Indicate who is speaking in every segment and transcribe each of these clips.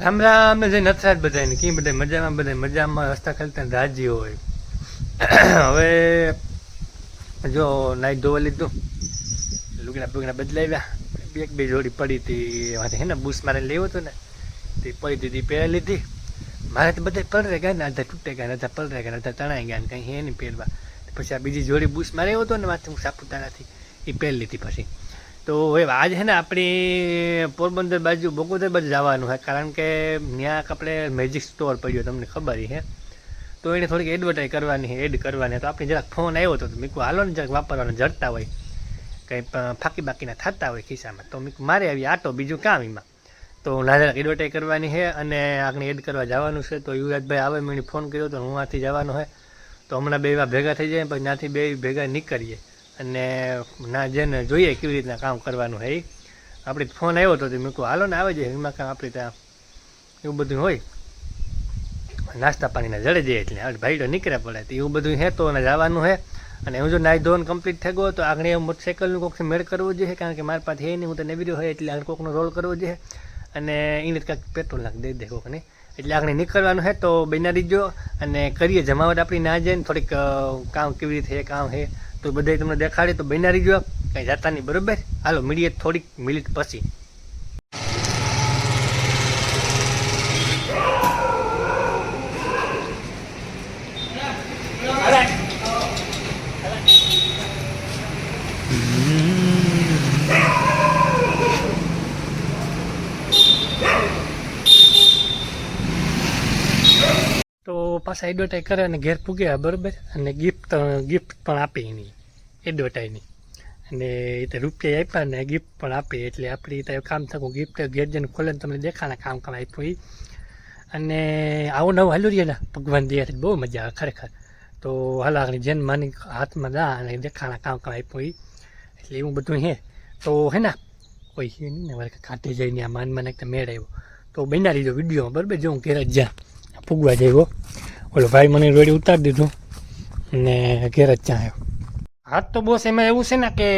Speaker 1: રામ રામ જય નથરાજ બધાને કેમ બધા મજામાં બધા મજામાં, રસ્તા ખેલતા રાજી હોય. હવે, જો નાઈ ધોવા લીધું. લુગડા બુગડા બદલાવ્યા. બે બે જોડી પડી હતી. એમાંથી હે ને બૂસ મારે લેવો હતો ને, તે પડી તે પહેરી લીધી. મારે તો બધા પલરે ગયા ને, અડધા તૂટે ગયા અડધા પલરે ગયા અડધા તણાઈ ગયા ને, કંઈ હે નહીં પહેરવા. પછી આ બીજી જોડી બૂસ મારે એવો હતો ને, માથે હું સાપુતારાથી, એ પહેરી લીધી પછી. તો હવે આજ છે ને આપણી પોરબંદર બાજુ, બગોદર બાજુ જવાનું છે. કારણ કે ત્યાં આપણે મેજિક સ્ટોર પડ્યો તમને ખબર હે તો એને થોડીક એડવર્ટાઈઝ કરવાની છે એડ કરવાની તો આપણે જરાક ફોન આવ્યો હતો તો મેં કહ્યું હાલો ને જરાક વાપરવાનું જડતા હોય, કંઈ ફાકી બાકીના થતા હોય ખિસ્સામાં. તો મેં મારે આવી આટો બીજું કામ એમાં. તો ના જરાક એડવર્ટાઈઝ કરવાની છે અને આગળ એડ કરવા જવાનું છે. તો યુવરાજભાઈ આવે, મેં ફોન કર્યો તો હું આથી જવાનું છે. તો હમણાં બે ભેગા થઈ જાય, પછી ત્યાંથી બે ભેગા નીકળીએ. અને ના જેને જોઈએ કેવી રીતના કામ કરવાનું એ આપણે ફોન આવ્યો હતો મેં કહું હાલો ને આવે છે, એમાં કામ આપણે ત્યાં એવું બધું હોય. નાસ્તા પાણીના જડે જઈએ એટલે આપણે ભાઈ તો નીકળ્યા પડે, તો એવું બધું હે તો અને જવાનું છે અને હું જો નાઈ ધોન કમ્પ્લીટ થઈ ગયો, તો આગળ મોટરસાઇકલનું કોઈક મેળ કરવો જોઈએ, કારણ કે મારી પાસે હે નહીં, હું તો નેવી હોય, એટલે આગળ કોકનો રોલ કરવો જોઈએ. અને એને કાંઈક પેટ્રોલ નાખ દઈ દે કોકને એટલે આગળ નીકળવાનું છે તો બેના દીજો અને કરીએ જમાવટ આપણી ના જાય ને, થોડીક કામ કેવી રીતે કામ છે તો બધા તમને દેખાડે, તો બનારી ગયો કંઈ જતા નહીં, બરોબર? હાલો, મળીએ થોડીક મિનિટ પછી તો પાછા એડવર્ટાઈઝ કરે અને ઘેર પૂગ્યા બરાબર? અને ગિફ્ટ ગિફ્ટ પણ આપે એની એડવર્ટાઈઝની અને એ તો રૂપિયા આપ્યા ને ગિફ્ટ પણ આપે, એટલે આપણી તો કામ થતું ગિફ્ટ ઘેર જઈને ખોલે તમને દેખાણા કામ કામ આપ્યું એ અને આવું નવું હાલ્યું રહીએ ને, ભગવાન દયાથી બહુ મજા આવે ખરેખર. તો હાલ આગળ જેન માની હાથમાં દા અને દેખાણા કામ કામ આપ્યું એ એટલે એવું બધું હે. તો હે ને, કોઈ છે નહીં ને, મારે કાંઠે જઈને આ માન મને મેળ આવ્યો. તો બનાવી લીધો વીડિયો બરાબર? જો હું ઘેર જ જા, ફૂગવા જઈવો ઓલો ભાઈ મને રોડી ઉતારી દીધું ને ઘેર જ ત્યાં આવ્યો. હા તો બોસ એમાં એવું છે ને કે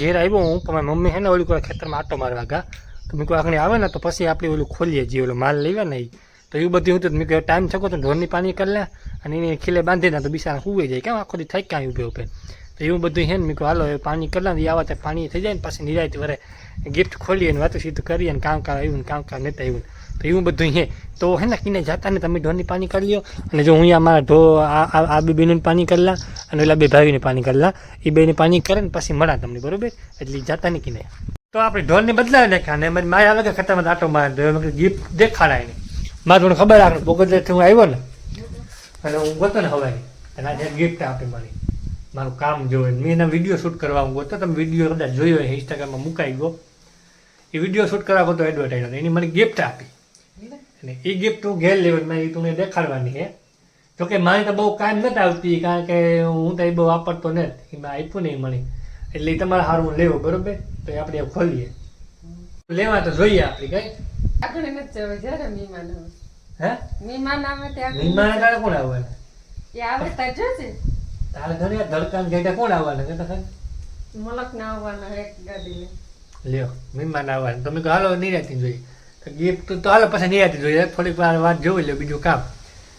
Speaker 1: ઘેર આવ્યો હું, પણ મમ્મી હે ને ઓલું ખેતરમાં આટો મારવા ગા. તો મેં આગળ આવે ને તો પછી આપણે ઓલું ખોલીએ જે ઓલો માલ લેવા ને તો એવું બધું હતું મેં કહ્યું ટાઈમ થકો તો ઢોરની પાણી કરી લે અને એને ખીલે બાંધી દે તો બિચારા હુઈ જાય. કેમ આખો દી થઈ ક્યાં ઉભે ઉભે તો એવું બધું હે ને મેં કહ્યું હાલો એ પાણી કરી લે આવા ત્યાં પાણી થઈ જાય ને પછી નિરાયત વરે ગિફ્ટ ખોલીએ ને વાતું સીધું કરીએ ને કામ આવ્યું ને કામ કામ નતા આવ્યું. તો એવું બધું છે. તો હે ને, કિને જતા ને તમે ઢોરની પાણી કરી લો અને જો હું અહીંયા મારા ઢો, આ બે બેનું પાણી કરી લા અને ઓલા બે ભાઈને પાણી કરી લા. એ બેને પાણી કરે ને પછી મળા તમને, બરોબર? એટલે જતા ને કિને. તો આપણે ઢોરને બદલાવી નાખ્યા અને મારી અલગ ખતરમાં આટો મારે ગિફ્ટ દેખાડાય નહીં. મારે થોડું ખબર આવે બોગદલેથી હું આવ્યો ને, અને હું ગોતો ને હવે અને આજે ગિફ્ટ આપે મારી. મારું કામ જોવે મેં એના વીડિયો શૂટ કરવા હું ગોતો, તમે વીડિયો કદાચ જોયો હોય ઇન્સ્ટાગ્રામમાં મુકાઈ ગયો. એ વીડિયો શૂટ કરાવો તો એડવર્ટાઈઝ એની મને ગિફ્ટ આપી. અને એ ગિફ્ટ હું ઘેર લેવલમાં એ તમને દેખાડવાની છે જોકે મારી તો બહુ કામ નથી આવતી કારણ કે હું તો એ બહુ વાપરતો નથી. એમાં આપ્યું નહીં મને. એટલે એ તમારે સારું લેવો બરોબર? તો આપણે ખોલીએ. લેવા તો જોઈએ આપણે કઈ
Speaker 2: આગળ નથી જવાય જ્યારે મહેમાન આવે.
Speaker 1: હે?
Speaker 2: મહેમાન આવે ત્યાં
Speaker 1: મહેમાન કાળે કોણ આવવાના?
Speaker 2: એ આવે ત્યાં જોજે
Speaker 1: તારે ઘરે ધડકાન ગેટા કોણ આવવાના? કે
Speaker 2: મલક ના આવવાના એક ગાડી લઈને.
Speaker 1: લ્યો મહેમાન આવવાના. તમે હાલો નિરાતી જોઈએ. ગિફ્ટ તો હાલો પછી નિરાતી જોઈએ થોડીક વાર વાત જોઈ લે બીજું કામ.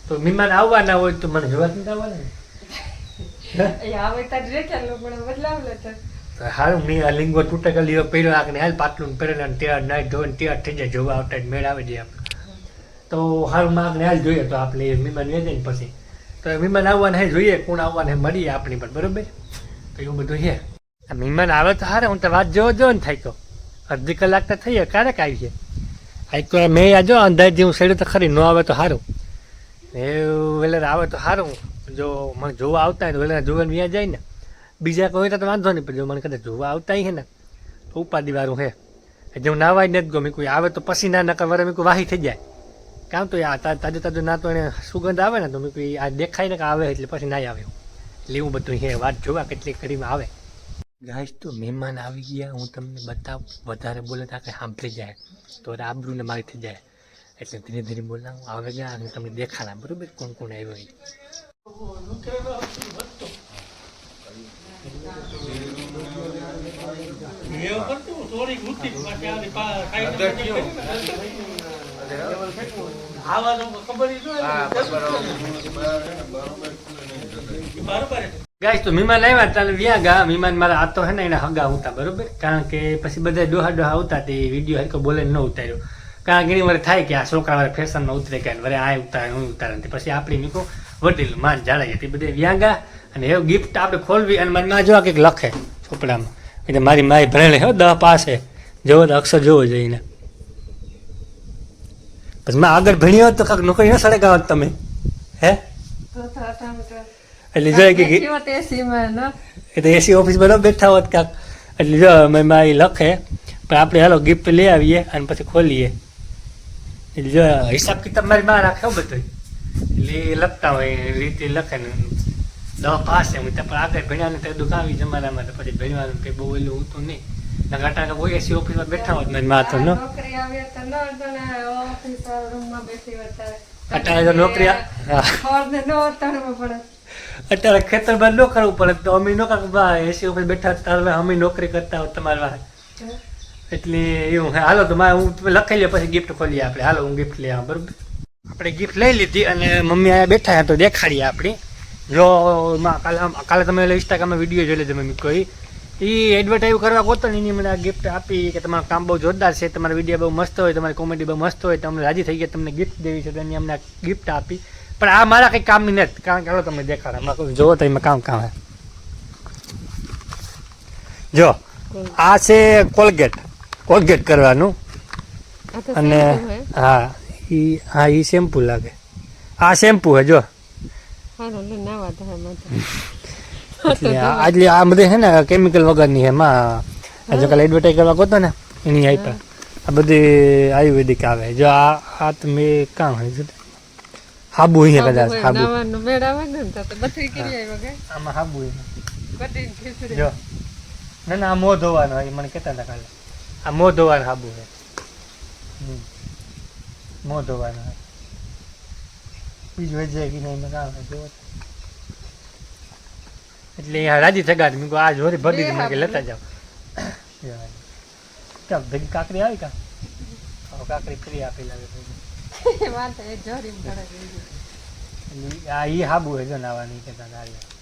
Speaker 1: તો મહેમાન આવવાના હોય તો મને જોવા નથી આવવાના
Speaker 2: ત્યાં
Speaker 1: હારું મેં આ લિંગો તૂટે લીધો પહેર્યો આખને હાલ પાટલું પહેરેલા ને તૈયાર નાઈ ધોઈને તૈયાર થઈ જાય જોવા આવતા મેળ આવે છે આપણે. તો હારું માં હાલ જોઈએ તો આપણે મહેમાન વેચે ને પછી. તો મહેમાન આવવાના હે જોઈએ કોણ આવવાના મળીએ આપણી પણ બરોબર? તો એવું બધું છે. મહેમાન આવે તો હારે હું તો વાત જોવો જો ને થાય તો અડધી કલાક તો થઈ ક્યારેક આવી છે આ મેં આજો જો અંદાજ હું સેડું તો ખરી, ન આવે તો સારું એ વેલેર આવે તો સારું જો મને જોવા આવતા હોય તો વેલેર જોવાને વ્યા જાય ને. બીજા કોઈ તો વાંધો નહીં, પણ જો મને કદાચ જોવા આવતા હે ને, તો ઉપાધિ વાળું હે. જે હું નાવાય નથી ગમે કોઈ આવે તો પછી ના, નકર વરે મેં કોઈ વાહી થઈ જાય. કામ તો આ તાજું તાજું ના તો એને સુગંધ આવે ને, તો મેં કોઈ આ દેખાય ને કે આવે એટલે પછી ના આવે. એટલે એવું બધું હે, વાત જોવા કેટલી કરીમાં આવે. ગાઈસ તો મહેમાન આવી ગયા. હું તમને બતાવું. વધારે બોલે તો આખે સાંભળી જાય. તો આબરૂ ને મારી થઈ જાય. એટલે ધીરે ધીરે બોલાવું. આવે ગયા અને તમને દેખાડા. બરોબર? કોણ કોણ આવ્યો એ? ન. ગાઈસ તો મહેમાન આવ્યા તાલે વ્યા ગયા. મહેમાન મારા આતો હે ને એને હગા ઉતા બરોબર? કારણ કે પછી બધા ડોહા ડોહા આવતા તે વીડિયો હરકો બોલે ન ઉતાર્યો. કારણ કે ઘણી વાર થાય કે આ છોકરા વાળા ફેશનમાં ઉતરે કે વરે આ ઉતારે, હું ઉતારે ને પછી આપણી મીકો વડીલ માન જાળાઈ હતી. બધે વ્યા ગયા અને એવું ગિફ્ટ આપણે ખોલવી અને મારી માં જોવા કંઈક લખે ચોપડામાં. એટલે મારી માય ભણેલી હો દહ પાસે. જોવો તો અક્ષર જોવો જોઈને પછી મેં આગળ ભણ્યો તો કાંક નોકરી ન સડે ગાવત તમે. હે? એટલે જો કે
Speaker 2: એટલે એસી એસીમાં, ન?
Speaker 1: બેઠા હોત કાંક એટલે જો અમે માં લખે પણ આપણે હાલો ગિફ્ટ લઈ આવીએ અને પછી ખોલીએ એટલે જો હિસાબ કિતાબ મારી માં રાખે હો બધું એટલે એ લખતા હોય રીતે લખે ને દવા પાસ એમ ત્યાં પણ આગળ ભણ્યા ને તે દુખાવી જમાનામાં તો પછી ભણવાનું કંઈ બહુ ઓલું તો નહીં નગાટા તો કોઈ એસી ઓફિસમાં બેઠા હોત મારી માં તો ન
Speaker 2: તો ને ઓફિસર રૂમમાં બેસી હોત ત્યારે.
Speaker 1: અત્યારે તો નોકરી આ- હા.
Speaker 2: ખોરને
Speaker 1: ખેતર બાદ નો કરવું પડે, તો અમે નો કાંક એસી ઉપર બેઠા તારે અમે નોકરી કરતા હોય તમારા વાળા એટલે એવું હાલો, તો મારે હું લખાઈ લે, પછી ગિફ્ટ ખોલીએ આપણે. હાલો, હું ગિફ્ટ લઈ આવું, બરોબર? આપણે ગિફ્ટ લઈ લીધી અને મમ્મી અહીંયા બેઠા તો દેખાડીએ આપણી. જો કાલે કાલે તમે ઇન્સ્ટાગ્રામમાં વીડિયો જોઈ લીધો, મમ્મી કોઈ. એ એડવર્ટાઈઝ કરવા ગોતો ને, એની મને આ ગિફ્ટ આપી કે તમારું કામ બહુ જોરદાર છે, તમારા વીડિયો બહુ મસ્ત હોય, તમારી કોમેડી બહુ મસ્ત હોય તમને રાજી થઈ ગયા, તમને ગિફ્ટ દેવી છે, તો એની અમને ગિફ્ટ આપી. પણ આ મારા કંઈ કામની નથી. કારણ કે તમે દેખાડે. જોવો તો એમાં કામ કામ હે. જો આ છે કોલગેટ. કોલગેટ કરવાનું. અને
Speaker 2: હા?
Speaker 1: ઈ હા ઈ શેમ્પુ લાગે. આ શેમ્પુ હે જો.
Speaker 2: હારું, લે, નાવા દે માથે.
Speaker 1: એટલે આ- બધી છે ને કેમિકલ વગરની એમાં માં જો કાલે એડવર્ટાઈઝ કરવા ગોતો ને એની આપ્યા આ બધી આયુર્વેદિક આવે. જો આ આ મેં કામ હોય જો હાબુ અહીંયા કદાચ હાબુ.
Speaker 2: નાવાનું મેળ આવે ને તો તો કરી આવ્યો કે
Speaker 1: આમાં હાબુ અહીંયા.
Speaker 2: બધી ખીચડી.
Speaker 1: જો. ના ના આ મોં ધોવાનો એ મને કહેતા હતા કાલે. આ મો ધોવાનો હાબુ છે મો ધોવાનો બીજું હોય કે નહીં એમાં કામ હોય જોવો. એટલે અહીંયા રાજી થગાડ મેં આ જોરી ભરી મને કે લેતા જાઓ. કેમ ભેગી કાકરી આવી કા? કાકરી ફ્રી આપી લાગે ભેગી. આ ઈ હાબુ છે જો નાવાની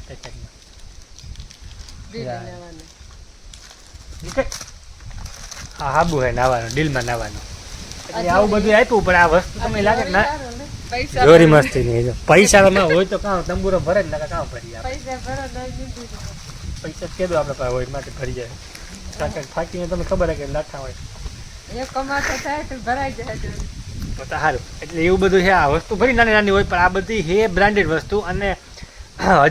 Speaker 1: પેકેટમાં? આ હાબુ હે ડીલમાં નાવાનું. એટલે આવું બધું આપ્યું પણ આ વસ્તુ તમને લાગે ના જોરી મસ્તી નહીં પૈસા હોય તો કામ તંબુરો ભરે ને નકા કામ ભરી
Speaker 2: પૈસા ભરો તો દીધું છે.
Speaker 1: પૈસા જ આપણે પાસે હોય માટે ભરી જાય. કારણ કે ફાટીને તમને ખબર હે કે લાઠા હોય.
Speaker 2: એ કમાતો થાય તો ભરાઈ જાય.
Speaker 1: તો સારું. એટલે એવું બધું છે આ વસ્તુ. ભરી નાની નાની હોય, પણ આ બધી હે બ્રાન્ડેડ વસ્તુ અને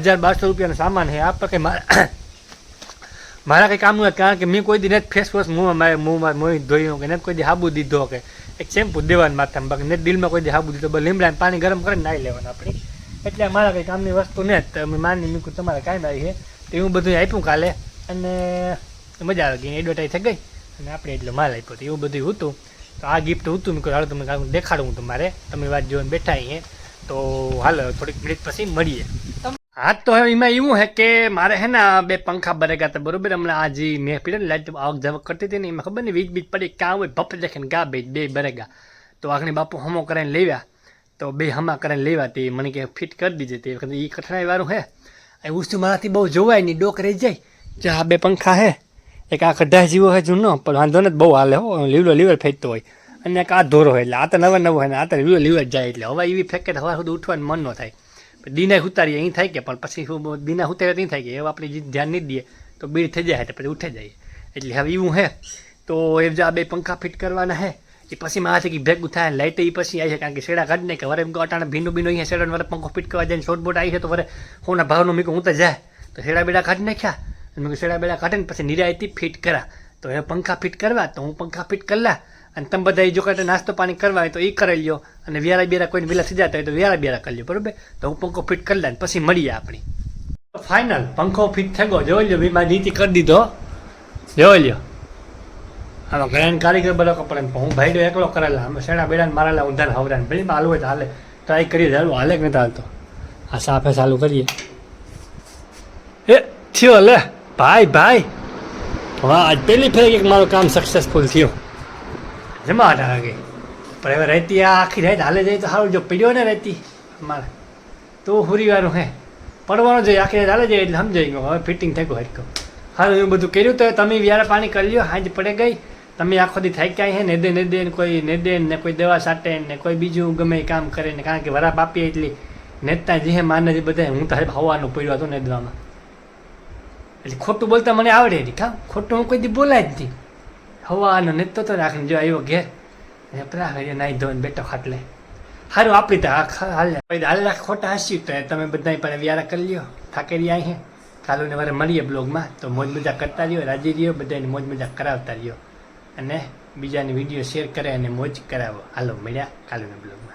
Speaker 1: હજાર બારસો રૂપિયાનો સામાન છે. આ પણ કંઈ મારા મારા કંઈ કામનું નથી કારણ કે મેં કોઈ દી નથી ફેસ વોશ મુંહમાં મારે મોંમાં મોહી ધોયું કે નથી કોઈ દી હાબુ દીધો કે એક શેમ્પુ દેવાનું માથામાં બાકી નથી દિલમાં કોઈ દી હાબુ દીધો. બસ લીમડા પાણી ગરમ કરીને નાહી લેવાનું આપણી. એટલે મારા કંઈ કામની વસ્તુ ને તમે માની મીકું તમારે કાંઈ આવી છે તો એવું બધું આપ્યું કાલે. અને મજા આવી ગઈ એડવર્ટાઈઝ થઈ ગઈ. અને આપણે એટલો માલ આપ્યો તો એવું બધું હતું. તો આ ગિફ્ટ હતું મેં હાલ તમને દેખાડું તમારે. તમે વાત જોઈને બેઠા અહીંયા. તો હાલ થોડીક મિનિટ પછી મળીએ. હા તો હવે એમાં એવું હે કે મારે હે ને આ બે પંખા ભરેગા હતા બરોબર? હમણાં આ જે મેં પીડે લાઈટ આવક જાવક કરતી હતી ને એમાં ખબર ને વીજ બીજ પડી કાં હોય ભપ દેખીને ગા બે બે ભરેગા તો આગળ બાપુ હમો કરાવીને લેવ્યા તો બે હમા કરીને લેવા તે મને કે ફિટ કરી દીજે તે વખતે એ કઠણાઈ વાળું હે. એ વસ્તુ મારાથી બહુ જોવાય નહીં ડોક રહી જાય જે આ બે પંખા હે. એક આ કઢાઈ જીવો હોય જૂનો પણ વાંધો ને બહુ હાલે હો, લીવડો લીવર ફેંકતો હોય. અને એક આ ધોરો હોય એટલે, આ તો નવો નવો હોય ને, આ તો લીવડો લીવર જાય એટલે. હવે એવી ફેંકે હવા સુધી ઉઠવાનું મન ન થાય. દીના ઉતારીએ, અહીં થાય કે, પણ પછી દીના ઉતારે નહીં થાય કે એવું આપણે ધ્યાન નહીં દઈએ, તો બીડ થઈ જાય તો પછી ઉઠે જાય. એટલે હવે એવું હે, તો એ જ આ બે પંખા ફિટ કરવાના હે, એ પછી મારાથી કંઈક ભેગું થાય લાઇટ એ પછી આવી છે કારણ કે શેડા કાઢ નહીં કે વરે અટાણે ભીનું ભીનું અહીંયા શેડાને વરે પંખો ફિટ કરવા જાય શોર્ટ બોટ આવી છે તો વરે હોના ભાવનો મીકો હું તો જાય. તો શેડા બેડા કાઢી નાખ્યા મેં સડા શેડા કાઢે ને પછી નિરાયતી ફિટ કરા. તો એ પંખા ફિટ કરવા, તો હું પંખા ફિટ કરલા અને તમે બધા જો કાંઈ નાસ્તો પાણી કરવા હોય તો એ કરી લ્યો. અને વ્યારા બેરા કોઈને વેલા જતા હોય તો વ્યારા બેરા કરી લ્યો, બરોબર? તો હું પંખો ફિટ કરી લે પછી મળીએ આપણી. ફાઇનલ પંખો ફિટ થઈ ગયો. જોઈ લ્યો વીમા નીતિ કરી દીધો. જોઈ લ્યો. આમાં ગ્રાન્ડ કારીગર બધો કપડે હું ભાઈ એકલો કરેલા. અમે શેણા બેડા મારેલા ઉધાર હવરાને. ભલે હાલ હોય તો હાલે. ટ્રાય કરીએ હાલું, હાલે કે નથી હાલતો? આ સાફે ચાલુ કરીએ. એ, થયો, લે. ભાઈ ભાઈ હા આજ પહેલી ફેરી એક મારું કામ સક્સેસફુલ થયું જમા વાગે પણ હવે રહેતી આ આખી રાત હાલે જાય તો સારું જો પડ્યો ને રહેતી અમારે તો હુરીવાળું હે પડવાનો જોઈએ આખી રાત હાલે જાય એટલે સમજાઈ ગયો હવે ફિટિંગ થઈ ગયું હરકો સારું એવું બધું કર્યું તો તમે વ્યારા પાણી કરી લ્યો હાજ પડે ગઈ તમે આખો દી થાક્યા હે ને દે ને કોઈ નેદે ને કોઈ દવા સાટે ને કોઈ બીજું ગમે કામ કરે ને કારણ કે વરાપ આપીએ એટલી નેતા જે માને જે બધા હું તારે હવાનું પડ્યો હતો નેદવામાં એટલે ખોટું બોલતા મને આવડે નહીં. કા? ખોટું હું કોઈ દી બોલાય જ નહીં. હવાનો નેતો તો રાખીને જો આવ્યો ઘેર. ને પેલા ઘડીએ નાહી ધોઈને બેઠો ખાટલે. સારું આપણી તો હાલે હાલ રાખ ખોટા હસ્યું તો તમે બધા પણ વ્યારા કરી લ્યો. થાકેરી અહીં કાલુને વારે મળીએ બ્લોગમાં. તો મોજ મજા કરતા રહ્યો, રાજી રહ્યો બધાને મોજ મજા કરાવતા રહ્યો. અને બીજાને વીડિયો શેર કરે અને મોજ કરાવો. હાલો, મળ્યા કાલુના બ્લોગમાં.